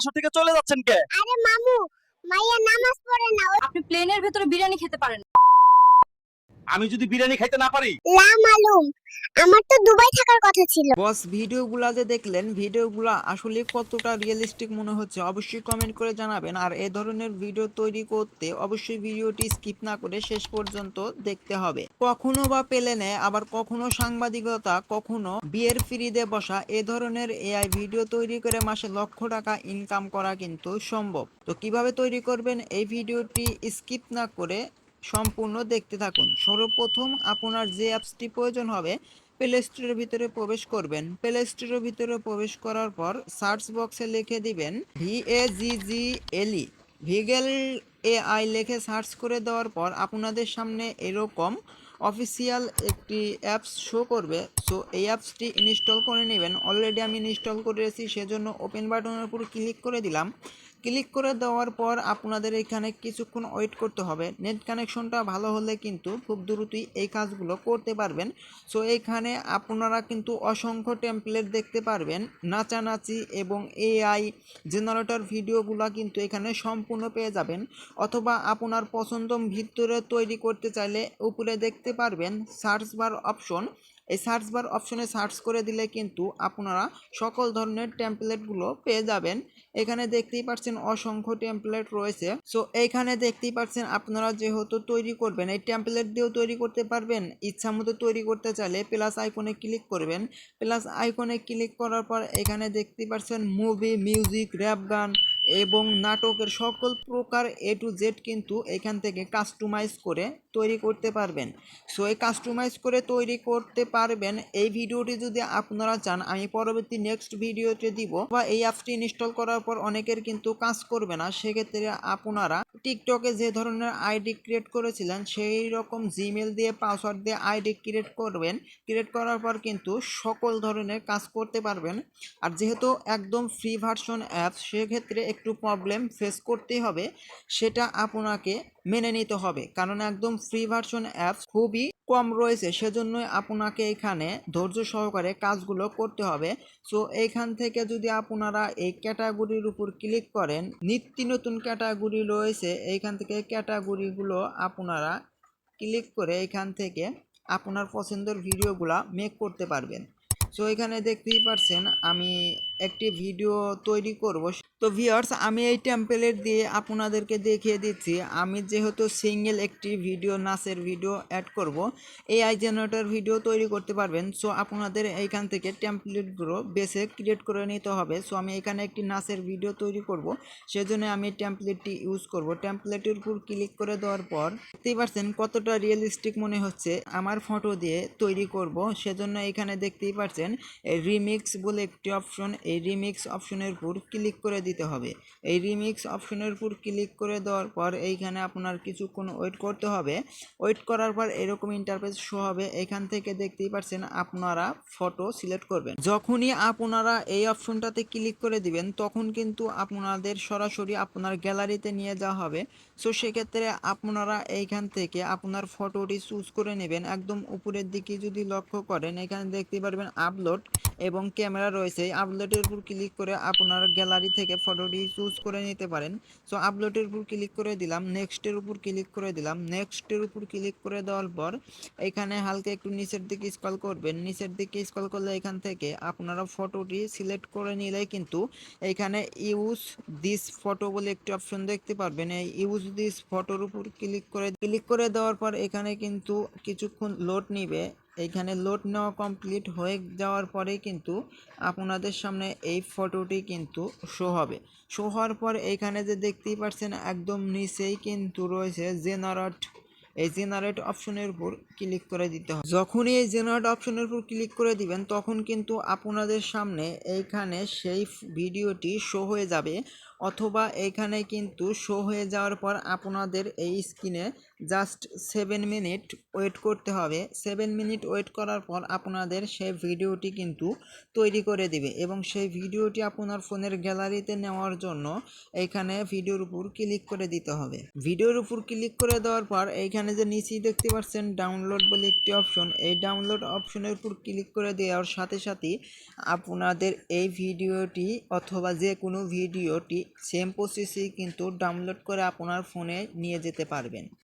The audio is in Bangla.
বাসা থেকে চলে যাচ্ছেন কে? আরে মামু মাইয়া নামাজ পড়ে না। আপনি প্লেনের ভেতরে বিরিয়ানি খেতে পারেন আমি যদি বিরিয়ানি খাইতে না পারি? লা মালুম আমার তো দুবাই থাকার কথা ছিল। বস ভিডিওগুলা যে দেখলেন ভিডিওগুলা আসলে কতটা রিয়েলিস্টিক মনে হচ্ছে অবশ্যই কমেন্ট করে জানাবেন। আর এ ধরনের ভিডিও তৈরি করতে অবশ্যই ভিডিওটি স্কিপ না করে শেষ পর্যন্ত দেখতে হবে। কখনো বা প্লেনে আবার কখনো সাংবাদিকতা কখনো বিয়ের ফ্রিতে বসা এ ধরনের এআই ভিডিও তৈরি করে মাসে লক্ষ টাকা ইনকাম করা কিন্তু সম্ভব। তো কীভাবে তৈরি করবেন এই ভিডিওটি স্কিপ না করে সম্পূর্ণ দেখতে থাকুন। সর্বপ্রথম আপনার যে অ্যাপসটি প্রয়োজন হবে প্লে স্টোরের ভিতরে প্রবেশ করবেন। প্লে স্টোরের ভিতরে প্রবেশ করার পর সার্চ বক্সে লিখে দিবেন V A G G L E Viggle AI লিখে সার্চ করে দেওয়ার পর আপনাদের সামনে এরকম অফিসিয়াল একটি অ্যাপস শো করবে। সো এই অ্যাপসটি ইনস্টল করে নেবেন। অলরেডি আমি ইনস্টল করে করেছি, সেজন্য ওপেন বাটনের উপর ক্লিক করে দিলাম। ক্লিক করে দেওয়ার পর আপনাদের এখানে কিছুক্ষণ ওয়েট করতে হবে। নেট কানেকশনটা ভালো হলে কিন্তু খুব দ্রুতই এই কাজগুলো করতে পারবেন। সো এইখানে আপনারা কিন্তু অসংখ্য টেমপ্লেট দেখতে পারবেন। নাচানাচি এবং এআই জেনারেটর ভিডিওগুলো কিন্তু এখানে সম্পূর্ণ পেয়ে যাবেন। অথবা আপনার পছন্দ ভিতরে তৈরি করতে চাইলে উপরে দেখতে পারবেন সার্চ বার অপশন এই সার্চ বার অপশনে সার্চ করে দিলে কিন্তু আপনারা সকল ধরনের টেমপ্লেটগুলো পেয়ে যাবেন। এখানে দেখতেই পাচ্ছেন অসংখ্য টেমপ্লেট রয়েছে। সো এইখানে দেখতেই পাচ্ছেন আপনারা যেহেতু তৈরি করবেন, এই টেমপ্লেট দিয়েও তৈরি করতে পারবেন। ইচ্ছা মতো তৈরি করতে চাইলে প্লাস আইকনে ক্লিক করবেন। প্লাস আইকনে ক্লিক করার পর এখানে দেখতেই পাচ্ছেন মুভি মিউজিক র্যাপ গান এবং নাটকের সকল প্রকার এ টু জেড কিন্তু এখান থেকে কাস্টমাইজ করে তৈরি করতে পারবেন। সো এই কাস্টমাইজ করে তৈরি করতে পারবেন। এই ভিডিওটি যদি আপনারা চান, আমি পরবর্তী নেক্সট ভিডিওতে দিব। বা এই অ্যাপটি ইনস্টল করার পর অনেকের কিন্তু কাজ করবে না। সেক্ষেত্রে আপনারা টিকটকে যে ধরনের আইডি ক্রিয়েট করেছিলেন, সেই রকম জিমেল দিয়ে পাসওয়ার্ড দিয়ে আইডি ক্রিয়েট করবেন। ক্রিয়েট করার পর কিন্তু সকল ধরনের কাজ করতে পারবেন। আর যেহেতু একদম ফ্রি ভার্সন অ্যাপ সেক্ষেত্রে একটু প্রবলেম ফেস করতেই হবে, সেটা আপনাকে মেনে নিতে হবে। কারণ একদম ফ্রি ভার্সন অ্যাপ খুবই কম রয়েছে, সেজন্যই আপনাকে এখানে ধৈর্য সহকারে কাজগুলো করতে হবে। সো এইখান থেকে যদি আপনারা এই ক্যাটাগরির উপর ক্লিক করেন, নিত্য নতুন ক্যাটাগরি রয়েছে এইখান থেকে ক্যাটাগরিগুলো আপনারা ক্লিক করে এখান থেকে আপনার পছন্দের ভিডিওগুলা মেক করতে পারবেন। সো এখানে দেখতেই পারছেন, আমি একটি ভিডিও তৈরি করব। তো ভিউয়ার্স আমি এই টেম্পলেট দিয়ে আপনাদেরকে দেখিয়ে দিচ্ছি। আমি যেহেতু সিঙ্গেল একটি ভিডিও নাচের ভিডিও অ্যাড করব। এআই জেনারেটর ভিডিও তৈরি করতে পারবেন। সো আপনাদের এইখান থেকে টেমপ্লেটগুলো বেসে ক্রিয়েট করে নিতে হবে। সো আমি এখানে একটি নাচের ভিডিও তৈরি করব। সেজন্য আমি টেমপ্লেটটি ইউজ করব। টেমপ্লেটের উপর ক্লিক করে দেওয়ার পর দেখতেই পারছেন কতটা রিয়েলিস্টিক মনে হচ্ছে আমার ফটো দিয়ে তৈরি করব। সেজন্য এখানে দেখতেই পারছেন রিমিক্স বলে একটি অপশন এই রিমিক্স অপশনের উপর ক্লিক করে দিতে হবে। এই রিমিক্স অপশনের উপর ক্লিক করে দেওয়ার পর এইখানে আপনার কিছুক্ষণ ওয়েট করতে হবে। ওয়েট করার পর এরকম ইন্টারফেস শো হবে। এখান থেকে দেখতেই পাচ্ছেন আপনারা ফটো সিলেক্ট করবেন। যখনই আপনারা এই অপশনটাতে ক্লিক করে দিবেন, তখন কিন্তু আপনাদের সরাসরি আপনার গ্যালারিতে নিয়ে যাওয়া হবে। সো সেক্ষেত্রে আপনারা এইখান থেকে আপনার ফটোটি চুজ করে নেবেন। একদম উপরের দিকে যদি লক্ষ্য করেন, এখানে দেখতে পারবেন আপলোড এবং ক্যামেরা রয়েছে। আপলোডের উপর ক্লিক করে আপনার গ্যালারি থেকে ফটোটি চুজ করে নিতে পারেন। সো আপলোডের উপর ক্লিক করে দিলাম নেক্সটের উপর ক্লিক করে দিলাম। নেক্সটের উপর ক্লিক করে দেওয়ার পর এখানে হালকা একটু নিচের দিকে স্কল করবেন। নিচের দিকে স্কল করলে এখান থেকে আপনারা ফটোটি সিলেক্ট করে নিলে কিন্তু এখানে ইউজ দিস ফটো বলে একটি অপশন দেখতে পারবেন। এই ইউজ দিস ফটোর উপর ক্লিক করে ক্লিক করে দেওয়ার পর এখানে কিন্তু কিছুক্ষণ লোড নিবে। এইখানে লোড নেওয়া কমপ্লিট হয়ে যাওয়ার পরে কিন্তু আপনাদের সামনে এই ফটোটি কিন্তু শো হবে। শো হওয়ার পর এইখানে যে দেখতেই পাচ্ছেন একদম নিচেই কিন্তু রয়েছে জেনারেট এই জেনারেট অপশনের উপর ক্লিক করে দিতে হবে। যখনই এই জেনারেট অপশনের উপর ক্লিক করে দিবেন, তখন কিন্তু আপনাদের সামনে এইখানে সেই ভিডিওটি শো হয়ে যাবে। অথবা এখানে কিন্তু শো হয়ে যাওয়ার পর আপনাদের এই স্ক্রিনে জাস্ট সেভেন মিনিট ওয়েট করতে হবে। সেভেন মিনিট ওয়েট করার পর আপনাদের সেই ভিডিওটি কিন্তু তৈরি করে দিবে এবং সেই ভিডিওটি আপনার ফোনের গ্যালারিতে নেওয়ার জন্য এইখানে ভিডিওর উপর ক্লিক করে দিতে হবে। ভিডিওর উপর ক্লিক করে দেওয়ার পর এইখানে যে নিচেই দেখতে পাচ্ছেন ডাউনলোড বলে একটি অপশন, এই ডাউনলোড অপশনের উপর ক্লিক করে দেওয়ার সাথে সাথে আপনাদের এই ভিডিওটি অথবা যে কোনো ভিডিওটি সেম প্রসেসেই কিন্তু ডাউনলোড করে আপনার ফোনে নিয়ে যেতে পারবেন।